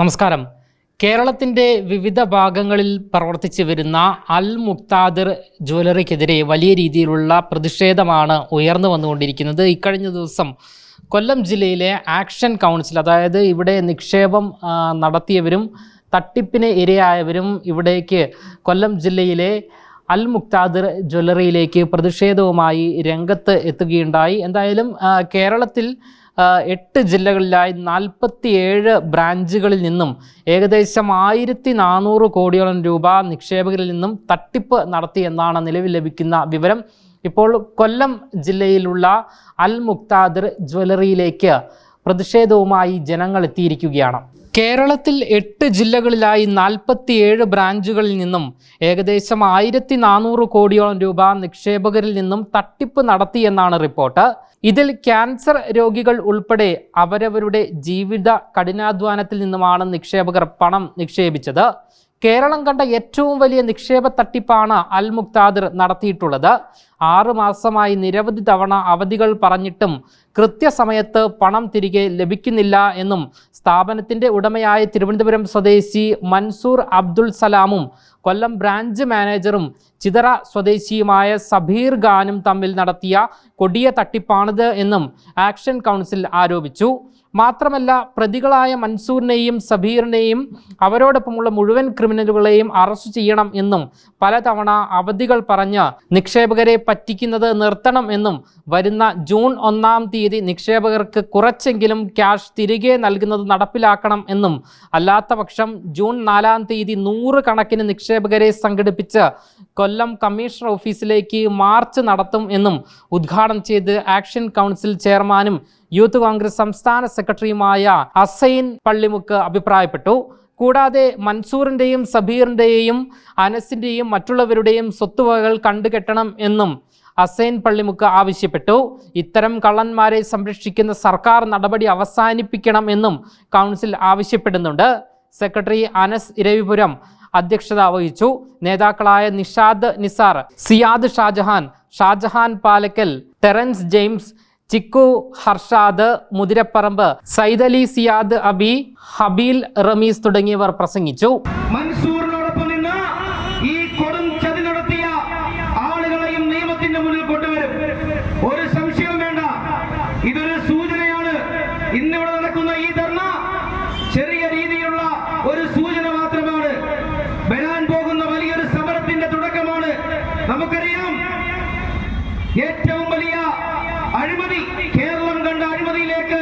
നമസ്കാരം. കേരളത്തിന്റെ വിവിധ ഭാഗങ്ങളിൽ പ്രവർത്തിച്ചു വരുന്ന അൽ മുക്താദിർ ജ്വല്ലറിക്കെതിരെ വലിയ രീതിയിലുള്ള പ്രതിഷേധമാണ് ഉയർന്നു വന്നുകൊണ്ടിരിക്കുന്നത്. ഇക്കഴിഞ്ഞ ദിവസം കൊല്ലം ജില്ലയിലെ ആക്ഷൻ കൗൺസിൽ അതായത് ഇവിടെ നിക്ഷേപം നടത്തിയവരും തട്ടിപ്പിന് ഇരയായവരും ഇവിടേക്ക് കൊല്ലം ജില്ലയിലെ അൽ മുക്താദിർ ജ്വല്ലറിയിലേക്ക് പ്രതിഷേധവുമായി രംഗത്ത് എത്തുകയുണ്ടായി. എന്തായാലും കേരളത്തിൽ എട്ട് ജില്ലകളിലായി നാൽപ്പത്തിയേഴ് ബ്രാഞ്ചുകളിൽ നിന്നും ഏകദേശം ആയിരത്തി നാനൂറ് കോടിയോളം രൂപ നിക്ഷേപകരിൽ നിന്നും തട്ടിപ്പ് നടത്തി എന്നാണ് നിലവിൽ ലഭിക്കുന്ന വിവരം. ഇപ്പോൾ കൊല്ലം ജില്ലയിലുള്ള അൽ മുക്താദിർ ജ്വല്ലറിയിലേക്ക് പ്രതിഷേധവുമായി ജനങ്ങൾ എത്തിയിരിക്കുകയാണ്. കേരളത്തിൽ എട്ട് ജില്ലകളിലായി നാൽപ്പത്തിയേഴ് ബ്രാഞ്ചുകളിൽ നിന്നും ഏകദേശം ആയിരത്തി നാനൂറ് കോടിയോളം രൂപ നിക്ഷേപകരിൽ നിന്നും തട്ടിപ്പ് നടത്തിയെന്നാണ് റിപ്പോർട്ട്. ഇതിൽ ക്യാൻസർ രോഗികൾ ഉൾപ്പെടെ അവരവരുടെ ജീവിത കഠിനാധ്വാനത്തിൽ നിന്നുമാണ് നിക്ഷേപകർ പണം നിക്ഷേപിച്ചത്. കേരളം കണ്ട ഏറ്റവും വലിയ നിക്ഷേപ തട്ടിപ്പാണ് അൽ മുക്താദിർ നടത്തിയിട്ടുള്ളത്. ആറു മാസമായി നിരവധി തവണ അവധികൾ പറഞ്ഞിട്ടും കൃത്യസമയത്ത് പണം തിരികെ ലഭിക്കുന്നില്ല എന്നും സ്ഥാപനത്തിന്റെ ഉടമയായ തിരുവനന്തപുരം സ്വദേശി മൻസൂർ അബ്ദുൾ സലാമും കൊല്ലം ബ്രാഞ്ച് മാനേജറും ചിതറ സ്വദേശിയുമായ സബീർ ഖാനും തമ്മിൽ നടത്തിയ കൊടിയ തട്ടിപ്പാണിത് എന്നും ആക്ഷൻ കൗൺസിൽ ആരോപിച്ചു. മാത്രമല്ല പ്രതികളായ മൻസൂറിനെയും സബീറിനെയും അവരോടൊപ്പമുള്ള മുഴുവൻ ക്രിമിനലുകളെയും അറസ്റ്റ് ചെയ്യണം എന്നും പലതവണ അവധികൾ പറഞ്ഞ് നിക്ഷേപകരെ പറ്റിക്കുന്നത് നിർത്തണം എന്നും വരുന്ന ജൂൺ ഒന്നാം തീയതി നിക്ഷേപകർക്ക് കുറച്ചെങ്കിലും ക്യാഷ് തിരികെ നൽകുന്നത് നടപ്പിലാക്കണം എന്നും അല്ലാത്തപക്ഷം ജൂൺ നാലാം തീയതി നൂറ് കണക്കിന് നിക്ഷേപകരെ സംഘടിപ്പിച്ച് കൊല്ലം കമ്മീഷണർ ഓഫീസിലേക്ക് മാർച്ച് നടത്തും എന്നും ഉദ്ഘാടനം ചെയ്ത് ആക്ഷൻ കൗൺസിൽ ചെയർമാനും യൂത്ത് കോൺഗ്രസ് സംസ്ഥാന സെക്രട്ടറിയുമായ അസൈൻ പള്ളിമുക്ക് അഭിപ്രായപ്പെട്ടു. കൂടാതെ മൻസൂറിന്റെയും സബീറിന്റെയും അനസിന്റെയും മറ്റുള്ളവരുടെയും സ്വത്തുവകകൾ കണ്ടുകെട്ടണം എന്നും അസൈൻ പള്ളിമുക്ക് ആവശ്യപ്പെട്ടു. ഇത്തരം കള്ളന്മാരെ സംരക്ഷിക്കുന്ന സർക്കാർ നടപടി അവസാനിപ്പിക്കണം എന്നും കൗൺസിൽ ആവശ്യപ്പെടുന്നുണ്ട്. സെക്രട്ടറി അനസ് ഇരവിപുരം അധ്യക്ഷത വഹിച്ചു നേതാക്കളായ നിഷാദ് നിസാർ സിയാദ് ഷാജഹാൻ ഷാജഹാൻ പാലക്കൽ ടെറൻസ് ജെയിംസ് ചിക്കു ഹർഷാദ് മുതിരപ്പറമ്പ് സൈദലി സിയാദ് അബി ഹബീൽ റമീസ് തുടങ്ങിയവർ പ്രസംഗിച്ചു. മൻസൂറിനോടൊപ്പം ഈ നടത്തിയ ആളുകളെയും നിയമത്തിന്റെ കൊണ്ടുവരും. ഒരു വേണ്ട. ഇതൊരു സൂചനയാണ്. ഇന്നിവിടെ നടക്കുന്ന ഈ ധർണ ചെറിയ രീതിയിലുള്ള ഒരു ഏറ്റവും വലിയ അഴിമതി കേരളം കണ്ട അഴിമതിയിലേക്ക്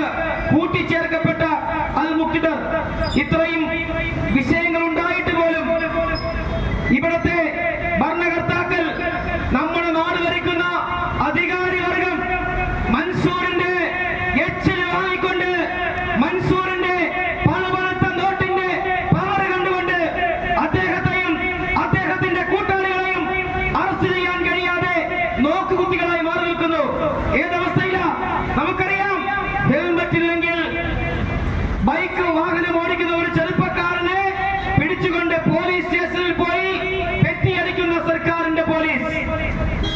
കൂട്ടിച്ചേർക്കപ്പെട്ട അൽ മുക്തിദർ ഇത്രയും വിഷയങ്ങൾ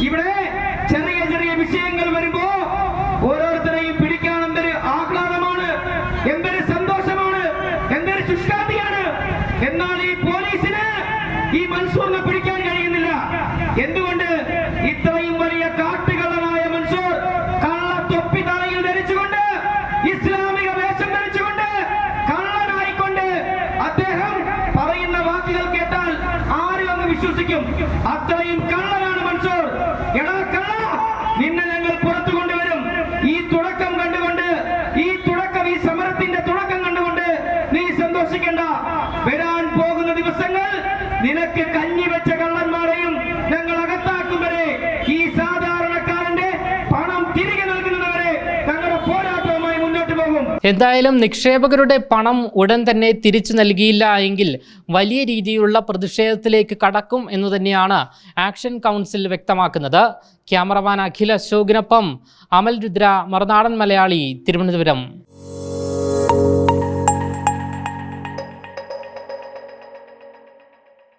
ഇവിടെ ചെറിയ ചെറിയ വിഷയങ്ങൾ വരുമ്പോ ഓരോരുത്തരെയും പിടിക്കാൻ എന്തൊരു ആഹ്ലാദമാണ് എന്തൊരു സന്തോഷമാണ് എന്തൊരു ശുഷ്കാന്തിയാണ് എന്നാൽ ഈ പോലീസിന് ഈ മൻസൂറിനെ പിടിക്കാൻ കഴിയുന്നില്ല. എന്തുകൊണ്ട് ഇത്രയും വലിയ കാട്ടുകള്ളനായ മൻസൂർ കള്ള തൊപ്പി തലയിൽ ധരിച്ചുകൊണ്ട് ഇസ്ലാമിക വേഷം ധരിച്ചുകൊണ്ട് കള്ളനായിക്കൊണ്ട് അദ്ദേഹം പറയുന്ന വാക്കുകൾ കേട്ടാൽ ആരും അങ്ങ് വിശ്വസിക്കും. അത്രയും കള്ളനാണ് മൻസൂർ എടാ കള്ള നിന്നെ ഞങ്ങൾ പുറത്തു കൊണ്ടുവരും ഈ തുടക്കം കണ്ടുകൊണ്ട് ഈ ഈ സമരത്തിന്റെ തുടക്കം കണ്ടുകൊണ്ട് നീ സന്തോഷിക്കേണ്ട. വരാൻ പോകുന്ന ദിവസങ്ങൾ നിനക്ക് കഞ്ഞി വെച്ച കള്ളന്മാരെയും ഞങ്ങൾ അകത്താക്കും വരെ. ഈ സാധാരണക്കാരന്റെ പണം തിരികെ നൽകുന്നവരെ ഞങ്ങളുടെ പോരാട്ടവുമായി മുന്നോട്ട് പോകും. എന്തായാലും നിക്ഷേപകരുടെ പണം ഉടൻ തന്നെ തിരിച്ചു നൽകിയില്ല എങ്കിൽ വലിയ രീതിയിലുള്ള പ്രതിഷേധത്തിലേക്ക് കടക്കും എന്ന് തന്നെയാണ് ആക്ഷൻ കൗൺസിൽ വ്യക്തമാക്കുന്നത്. ക്യാമറമാൻ അഖിൽ അശോകിനൊപ്പം അമൽ രുദ്ര മറുനാടൻ മലയാളി തിരുവനന്തപുരം.